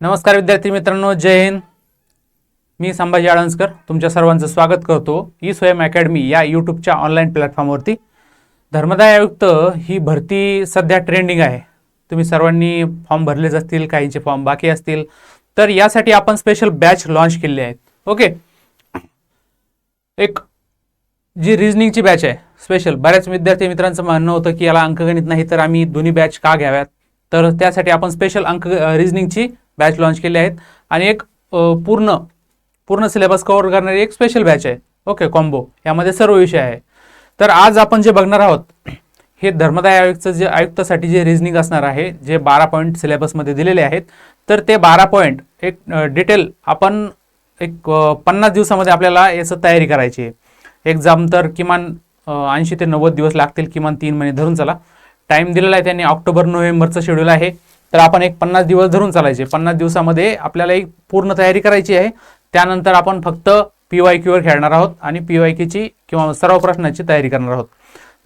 नमस्कार विद्यार्थी मित्रांनो जय हिंद. मी संभाजी आळंजकर तुमच्या सर्वांचं स्वागत करतो ई स्वयं अकॅडमी या यूट्यूबच्या ऑनलाईन प्लॅटफॉर्मवरती धर्मदाय आयुक्त ही भरती सध्या ट्रेंडिंग आहे. तुम्ही सर्वांनी फॉर्म भरलेच असतील काहींचे फॉर्म बाकी असतील तर यासाठी आपण स्पेशल बॅच लॉन्च केले आहेत ओके एक जी रिझनिंगची बॅच आहे स्पेशल बऱ्याच विद्यार्थी मित्रांचं म्हणणं होतं की याला अंकगणित नाही तर आम्ही दोन्ही बॅच का घ्याव्यात? तर त्यासाठी आपण स्पेशल अंक रिझनिंगची बॅच लॉन्च केले आहेत. आणि एक पूर्ण पूर्ण सिलेबस कव्हर करणारी एक स्पेशल बॅच आहे. ओके कॉम्बो यामध्ये सर्व विषय आहे. तर आज आपण जे बघणार आहोत हे धर्मदाय आयुक्तचं जे आयुक्तासाठी जे रिझनिंग असणार आहे जे बारा पॉईंट सिलेबसमध्ये दिलेले आहेत तर ते बारा पॉईंट एक डिटेल आपण एक पन्नास दिवसामध्ये आपल्याला याचं तयारी करायची आहे. एक्झाम तर किमान ऐंशी ते नव्वद दिवस लागतील किमान तीन महिने धरून चला. टाईम दिलेला आहे त्यांनी ऑक्टोबर नोव्हेंबरचं शेड्यूल आहे. तर आपण एक पन्नास दिवस धरून चालायचे. पन्नास दिवसामध्ये आपल्याला एक पूर्ण तयारी करायची आहे. त्यानंतर आपण फक्त पी वाय क्यूवर खेळणार आहोत आणि पी वाय क्यूची किंवा सर्व प्रश्नाची तयारी करणार आहोत.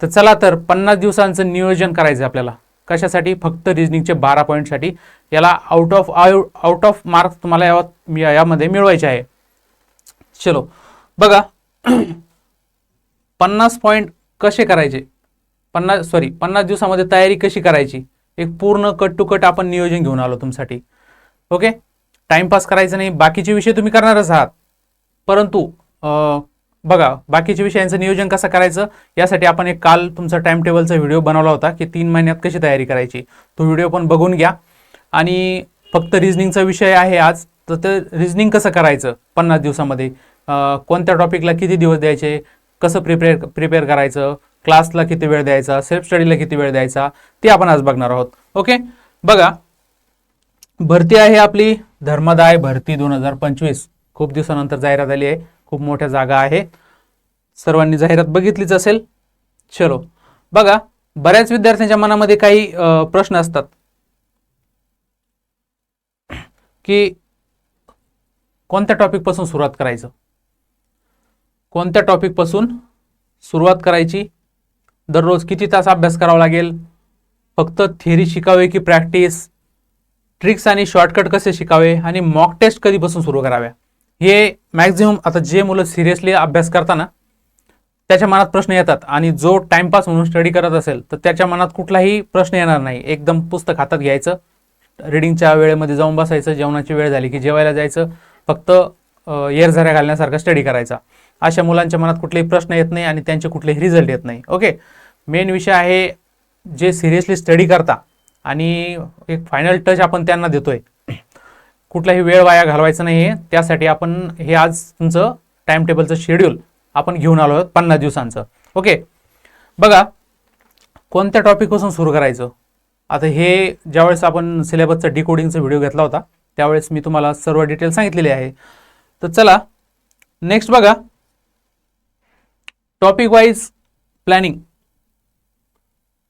तर चला तर पन्नास दिवसांचं नियोजन करायचं आहे आपल्याला. कशासाठी? फक्त रिजनिंगचे बारा पॉईंटसाठी याला out of out of marks तुम्हाला या यामध्ये मिळवायचे आहे. चलो. बघा. पन्नास पॉईंट कसे करायचे? पन्नास सॉरी पन्नास दिवसामध्ये तयारी कशी करायची? एक पूर्ण कट टू कट आपण नियोजन घेऊन आलो तुमच्यासाठी ओके टाइमपास करायचं नाही. बाकीचे विषय तुम्ही करणारच आहात. परंतु बघा बाकीच्या विषयांचं नियोजन कसं करायचं? यासाठी आपण एक काल तुमचा टाइम टेबलचा व्हिडिओ बनवला होता की तीन महिन्यात कशी तयारी करायची. तो व्हिडिओ पण बघून घ्या. आणि फक्त रिझनिंगचा विषय आहे आज तर ते रिझनिंग कसं करायचं पन्नास दिवसामध्ये? कोणत्या टॉपिकला किती दिवस द्यायचे? कसं प्रिपेअर प्रिपेअर करायचं? क्लासला किती वेळ द्यायचा सेल्फ स्टडीला किती वेळ द्यायचा ते आपण आज बघणार आहोत. ओके? बघा भरती आहे आपली धर्मदाय भरती दोन हजार पंचवीस. खूप दिवसानंतर जाहिरात आली आहे. खूप मोठ्या जागा आहे. सर्वांनी जाहिरात बघितलीच असेल. चलो. बघा बऱ्याच विद्यार्थ्यांच्या मनामध्ये काही प्रश्न असतात. की कोणत्या टॉपिकपासून सुरुवात करायचं? कोणत्या टॉपिकपासून सुरुवात करायची? दररोज किती तास अभ्यास करावा लागेल? फक्त थेरी शिकावे की प्रॅक्टिस ट्रिक्स आणि शॉर्टकट कसे शिकावे? आणि मॉक टेस्ट कधीपासून सुरू कराव्या हे मॅक्झिमम आता जे मुलं सिरियसली अभ्यास करताना त्याच्या मनात प्रश्न येतात. आणि जो टाइमपास म्हणून स्टडी करत असेल तर त्याच्या मनात कुठलाही प्रश्न येणार नाही. एकदम पुस्तक हातात घ्यायचं. रिडिंगच्या वेळेमध्ये जाऊन बसायचं. जेवणाची वेळ झाली की जेवायला जायचं. फक्त येरझऱ्या घालण्यासारखा स्टडी करायचा. अशा मुलांच्या मनात कुठलेही प्रश्न येत नाही आणि त्यांचे कुठलेही रिझल्ट येत नाही. ओके मेन विषय आहे जे सिरियसली स्टडी करता आणि एक फायनल टच आपण त्यांना देतोय. कुठलाही वेळ वाया घालवायचा नाही आहे त्यासाठी आपण हे आज तुमचं टाइम टेबलचं शेड्यूल आपण घेऊन आलो आहोत पन्नास दिवसांचं. ओके बघा कोणत्या टॉपिकपासून सुरू करायचं? आता हे ज्यावेळेस आपण सिलेबसचा डिकोडिंगचा व्हिडिओ घेतला होता त्यावेळेस मी तुम्हाला सर्व डिटेल सांगितलेले आहे. तर चला नेक्स्ट बघा. टॉपिक वाईज प्लॅनिंग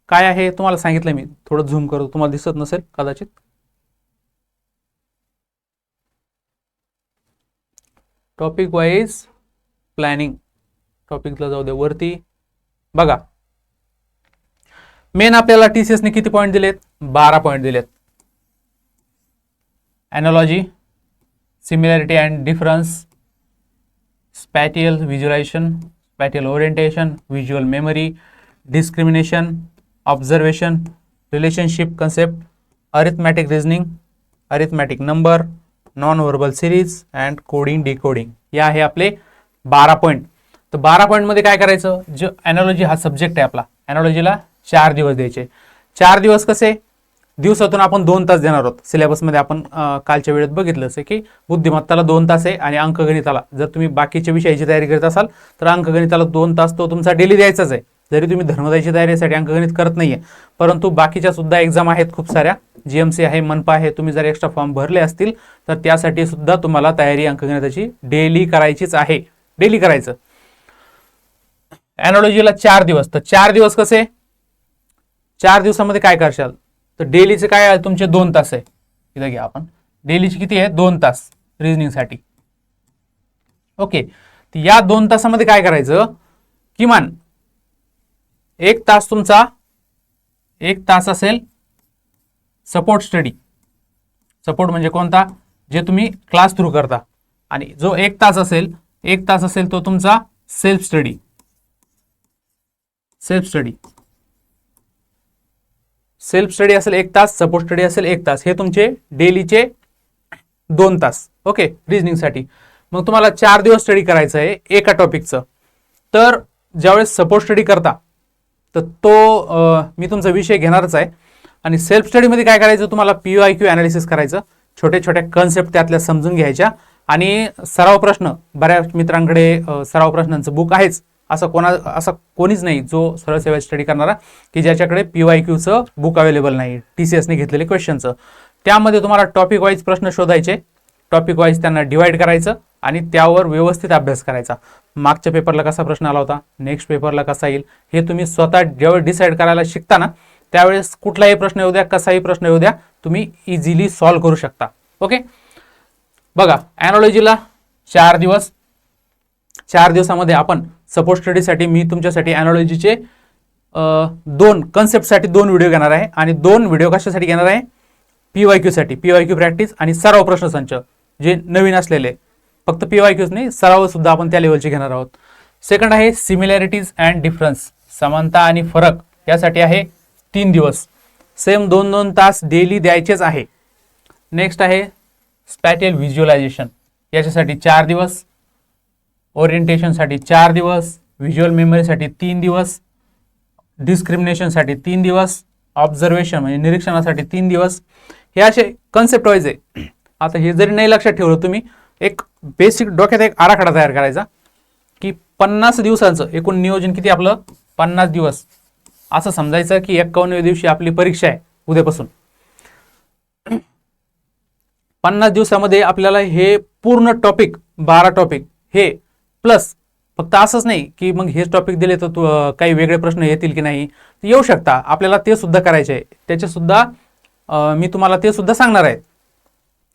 काय आहे? तुम्हाला सांगितलं मी. थोडं झूम करतो तुम्हाला दिसत नसेल कदाचित. टॉपिक वाईज प्लॅनिंग टॉपिकला जाऊ दे. वरती. बघा. मेन आपल्याला टी सी एसने किती पॉईंट दिलेत? बारा पॉईंट दिलेत. Analogy similarity and difference spatial visualisation spatial orientation visual memory discrimination observation relationship concept arithmetic reasoning arithmetic number non verbal series and coding decoding हे आहे आपले बारा पॉईंट तर बारा पॉईंटमध्ये काय करायचं? जो ॲनॉलॉजी हा सब्जेक्ट आहे आपला. ॲनॉलॉजीला चार दिवस द्यायचे. चार दिवस कसे? दिवसातून आपण दोन तास देणार आहोत. सिलेबसमध्ये आपण कालच्या वेळेत बघितलं असे की बुद्धिमत्ताला दोन तास आहे आणि अंकगणिताला. जर तुम्ही बाकीच्या विषयाची तयारी करत असाल तर अंकगणिताला दोन तास तो तुमचा डेली द्यायचाच आहे. जरी तुम्ही धर्मदायची तयारीसाठी अंकगणित करत नाहीये परंतु बाकीच्या सुद्धा एक्झाम आहेत खूप साऱ्या. जीएमसी आहे मनपा आहे तुम्ही जर एक्स्ट्रा फॉर्म भरले असतील तर त्यासाठी सुद्धा तुम्हाला तयारी अंकगणिताची डेली करायचीच आहे. डेली करायचं. ॲनॉलॉजीला चार दिवस. तर चार दिवस कसे? चार दिवसामध्ये काय करशाल? तर डेलीचे काय आहे? तुमचे दोन तास आहे. इथं घ्या आपण. डेलीचे किती आहे? दोन तास रिझनिंगसाठी ओके. या दोन तासामध्ये काय करायचं? किमान एक तास तुमचा एक तास असेल सपोर्ट स्टडी सपोर्ट म्हणजे कोणता? जे तुम्ही क्लास थ्रू करता. आणि जो एक तास असेल एक तास असेल तो तुमचा self study self study self study असेल एक तास सपोर्ट स्टडी असेल एक तास. हे तुमचे डेलीचे दोन तास. ओके रिजनिंगसाठी मग तुम्हाला चार दिवस स्टडी करायचं आहे एका टॉपिकचं तर ज्यावेळेस सपोर्ट स्टडी करता तर तो आ, मी तुमचा विषय घेणारच आहे. आणि सेल्फ स्टडीमध्ये काय करायचं? तुम्हाला P U I Q analysis करायचं. छोट्या छोट्या कन्सेप्ट त्यातल्या समजून घ्यायच्या. आणि सराव प्रश्न बऱ्याच मित्रांकडे सराव प्रश्नांचं बुक आहेच. असं कोणा असं कोणीच नाही जो सरळ सेवा स्टडी करणारा की ज्याच्याकडे पी वाय क्यूचं बुक अवेलेबल नाही टी सी एसने घेतलेले क्वेश्चनचं त्यामध्ये तुम्हाला टॉपिक वाईज प्रश्न शोधायचे. टॉपिक वाईज त्यांना डिवाइड करायचं आणि त्यावर व्यवस्थित अभ्यास करायचा. मागच्या पेपरला कसा प्रश्न आला होता? नेक्स्ट पेपरला कसा येईल? हे तुम्ही स्वतः ज्यावेळी डिसाईड करायला शिकता ना त्यावेळेस कुठलाही प्रश्न येऊ द्या कसाही प्रश्न येऊ द्या तुम्ही इझिली सॉल्व्ह करू शकता. ओके बघा ॲनॉलॉजीला चार दिवस चार दिवसामध्ये आपण सपोर्ट स्टडीसाठी मी तुमच्यासाठी ॲनॉलॉजीचे दोन कन्सेप्टसाठी दोन व्हिडिओ घेणार आहे. आणि दोन व्हिडिओ कशासाठी घेणार आहे? पी वाय क्यूसाठी पी वाय क्यू प्रॅक्टिस आणि सराव प्रश्नसंच जे नवीन असलेले. फक्त पी वाय क्यूच नाही सरावसुद्धा आपण त्या लेवलचे घेणार आहोत. सेकंड आहे सिमिलॅरिटीज अँड डिफरन्स समानता आणि फरक. यासाठी आहे तीन दिवस. सेम दोन दोन तास डेली द्यायचेच आहे. नेक्स्ट आहे स्पॅटियल व्हिज्युअलायझेशन याच्यासाठी चार दिवस. ओरिएंटेशनसाठी चार दिवस व्हिज्युअल मेमरीसाठी तीन दिवस डिस्क्रिमिनेशनसाठी तीन दिवस ऑब्झर्वेशन म्हणजे निरीक्षणासाठी तीन दिवस. हे असे कन्सेप्ट वाईज आहे. आता हे जरी नाही लक्षात ठेवलं तुम्ही एक बेसिक डोक्यात एक आराखडा तयार करायचा की पन्नास दिवसांचं एकूण नियोजन किती आपलं? पन्नास दिवस. असं समजायचं की एक्कावन्नव्या दिवशी आपली परीक्षा आहे उद्यापासून. पन्नास दिवसामध्ये आपल्याला हे पूर्ण टॉपिक बारा टॉपिक हे प्लस फक्त असंच नाही की मग हेच टॉपिक दिले तर तू काही वेगळे प्रश्न येतील की नाही? येऊ शकता. आपल्याला ते सुद्धा करायचे आहे. त्याचे सुद्धा मी तुम्हाला ते सुद्धा सांगणार आहे.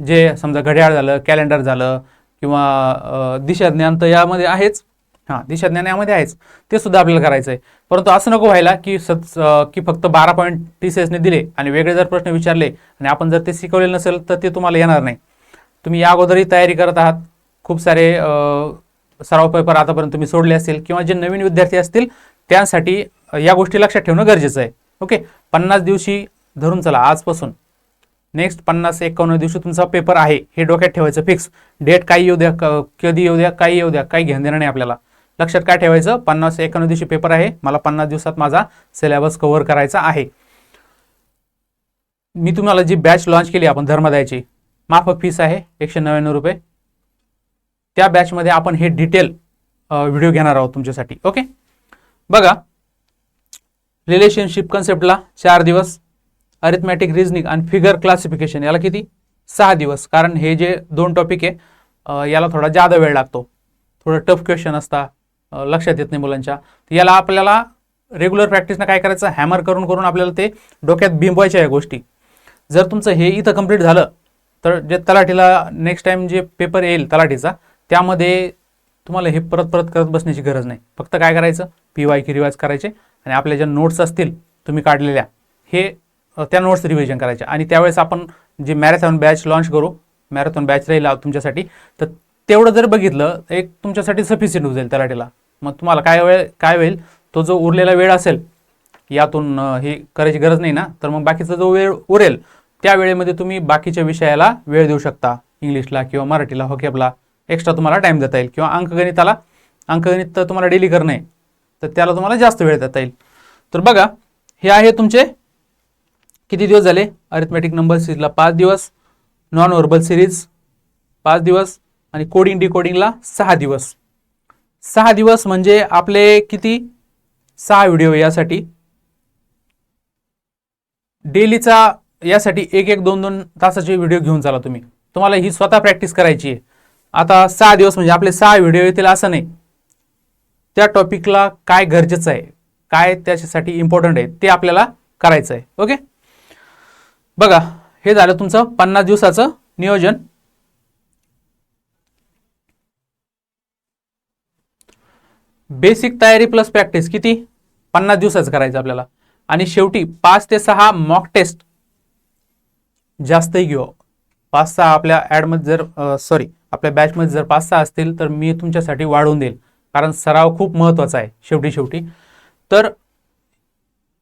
जे समजा घड्याळ झालं कॅलेंडर झालं किंवा दिशाज्ञान तर यामध्ये आहेच. हां दिशाज्ञान यामध्ये आहेच. ते सुद्धा आपल्याला करायचं आहे परंतु असं नको व्हायला की सच की फक्त बारा पॉईंट टी सी एसने दिले आणि वेगळे जर प्रश्न विचारले आणि आपण जर ते शिकवले नसेल तर ते तुम्हाला येणार नाही. तुम्ही या अगोदरही तयारी करत आहात. खूप सारे सराव पेपर आतापर्यंत तुम्ही सोडले असतील किंवा जे नवीन विद्यार्थी असतील त्यांसाठी या गोष्टी लक्षात ठेवणं गरजेचं आहे. ओके? पन्नास दिवशी धरून चला आजपासून. नेक्स्ट पन्नास एकावन्न दिवशी तुमचा पेपर आहे हे डोक्यात ठेवायचं फिक्स डेट काही येऊ द्या कधी येऊ द्या काही येऊ द्या काही घेणं देणं नाही आपल्याला. लक्षात काय ठेवायचं? पन्नास एकावन्न दिवशी पेपर आहे मला पन्नास दिवसात माझा सिलेबस कव्हर करायचा आहे. मी तुम्हाला जी बॅच लॉन्च केली आपण धर्मदायाची माफक फीस आहे एकशे नव्याण्णव रुपये. त्या बॅचमध्ये आपण हे डिटेल व्हिडिओ घेणार आहोत तुमच्यासाठी ओके बघा रिलेशनशिप कन्सेप्टला चार दिवस अरिथमॅटिक रिझनिंग आणि फिगर क्लासिफिकेशन याला किती? सहा दिवस. कारण हे जे दोन टॉपिक आहे याला थोडा जादा वेळ लागतो. थोडं टफ क्वेश्चन असता लक्षात येत नाही मुलांच्या. याला आपल्याला रेग्युलर प्रॅक्टिसनं काय करायचं? हॅमर करून करून आपल्याला ते डोक्यात बिंबवायच्या या गोष्टी. जर तुमचं हे इथं कंप्लीट झालं तर जे तलाठीला नेक्स्ट टाइम जे पेपर येईल तलाठीचा त्यामध्ये तुम्हाला हे परत परत करत बसण्याची गरज नाही. फक्त काय करायचं? पी वाय की रिवाईज करायचे आणि आपल्या ज्या नोट्स असतील तुम्ही काढलेल्या हे त्या नोट्स रिव्हिजन करायच्या आणि त्यावेळेस आपण जे मॅरेथॉन बॅच लॉन्च करू मॅरेथॉन बॅच राहील तुमच्यासाठी तर तेवढं जर बघितलं एक तुमच्यासाठी सफिशियंट होईल जाईल तलाठीला मग तुम्हाला काय वेळ काय होईल? तो जो उरलेला वेळ असेल यातून हे करायची गरज नाही ना? तर मग बाकीचा जो वेळ उरेल त्या वेळेमध्ये तुम्ही बाकीच्या विषयाला वेळ देऊ शकता. इंग्लिशला किंवा मराठीला हॉकेबला एक्स्ट्रा तुम्हाला टाईम देता येईल. किंवा अंकगणिताला अंकगणित तर तुम्हाला डेली करणं आहे तर त्याला तुम्हाला जास्त वेळ देता येईल. तर बघा हे आहे तुमचे किती दिवस झाले? अरिथमॅटिक नंबर सिरीजला पाच दिवस नॉन व्हर्बल सिरीज पाच दिवस आणि कोडिंग डिकोडिंगला सहा दिवस. सहा दिवस म्हणजे आपले किती? सहा व्हिडिओ यासाठी. डेलीचा यासाठी एक एक दोन दोन तासाचे व्हिडिओ घेऊन चाला तुम्ही. तुम्हाला ही स्वतः प्रॅक्टिस करायची आहे. आता सहा दिवस म्हणजे आपले सहा व्हिडिओ येतील असं नाही. त्या टॉपिकला काय गरजेचं आहे? काय त्याच्यासाठी इम्पॉर्टंट आहे? ते आपल्याला करायचं आहे. ओके बघा हे झालं तुमचं पन्नास दिवसाचं नियोजन. बेसिक तयारी प्लस प्रॅक्टिस किती? पन्नास दिवसाचं करायचं आपल्याला. आणि शेवटी पाच ते सहा मॉक टेस्ट जास्तही घेऊ. पाच सहा आपल्या ॲडमध्ये जर सॉरी आपल्या बॅचमध्ये जर पाच सहा असतील तर मी तुमच्यासाठी वाढवून देईल. कारण सराव खूप महत्त्वाचा आहे शेवटी शेवटी. तर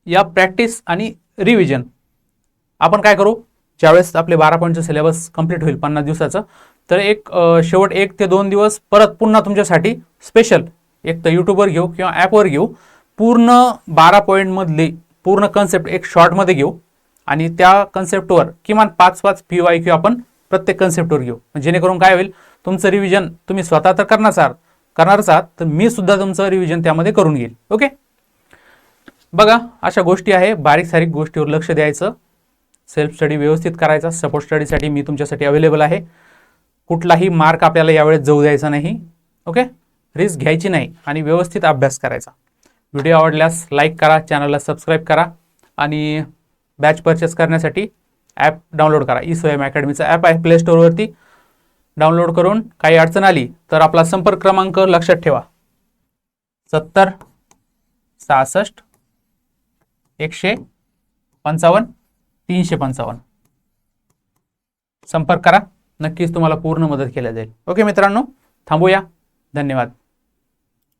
या प्रॅक्टिस आणि रिव्हिजन आपण काय करू? ज्यावेळेस आपले बारा पॉईंटचं सिलेबस कंप्लीट होईल पन्नास दिवसाचं तर एक शेवट एक ते दोन दिवस परत पुन्हा तुमच्यासाठी स्पेशल एक तर यूट्यूबवर घेऊ किंवा ॲपवर घेऊ. पूर्ण बारा पॉईंटमधली पूर्ण कन्सेप्ट एक शॉर्टमध्ये घेऊ. आणि त्या कन्सेप्टवर किमान पाच पाच पी वाय क्यू आपण प्रत्येक कन्सेप्टवर घेऊ. जेणेकरून काय होईल? तुमचं रिव्हिजन तुम्ही स्वतः तर करणारच आहात करणारच आहात तर मी सुद्धा तुमचं रिव्हिजन त्यामध्ये करून घेईल. ओके? बघा अशा गोष्टी आहे. बारीक सारीक गोष्टीवर लक्ष द्यायचं. सेल्फ स्टडी व्यवस्थित करायचा. सपोर्ट स्टडीसाठी मी तुमच्यासाठी अवेलेबल आहे. कुठलाही मार्क आपल्याला यावेळेस जाऊ द्यायचा नाही. ओके? रिस्क घ्यायची नाही आणि व्यवस्थित अभ्यास करायचा. व्हिडिओ आवडल्यास लाईक करा चॅनलला सबस्क्राईब करा आणि बॅच परचेस करण्यासाठी ॲप डाउनलोड करा. ई स्वयं अकॅडमीचं ॲप आहे प्ले स्टोअरवरती डाउनलोड करून काही अडचण आली तर आपला संपर्क क्रमांक लक्षात ठेवा. सत्तर सहासष्ट एकशे पंचावन्न तीनशे पंचावन्न. संपर्क करा. नक्कीच तुम्हाला पूर्ण मदत केल्या जाईल. ओके मित्रांनो थांबूया. धन्यवाद.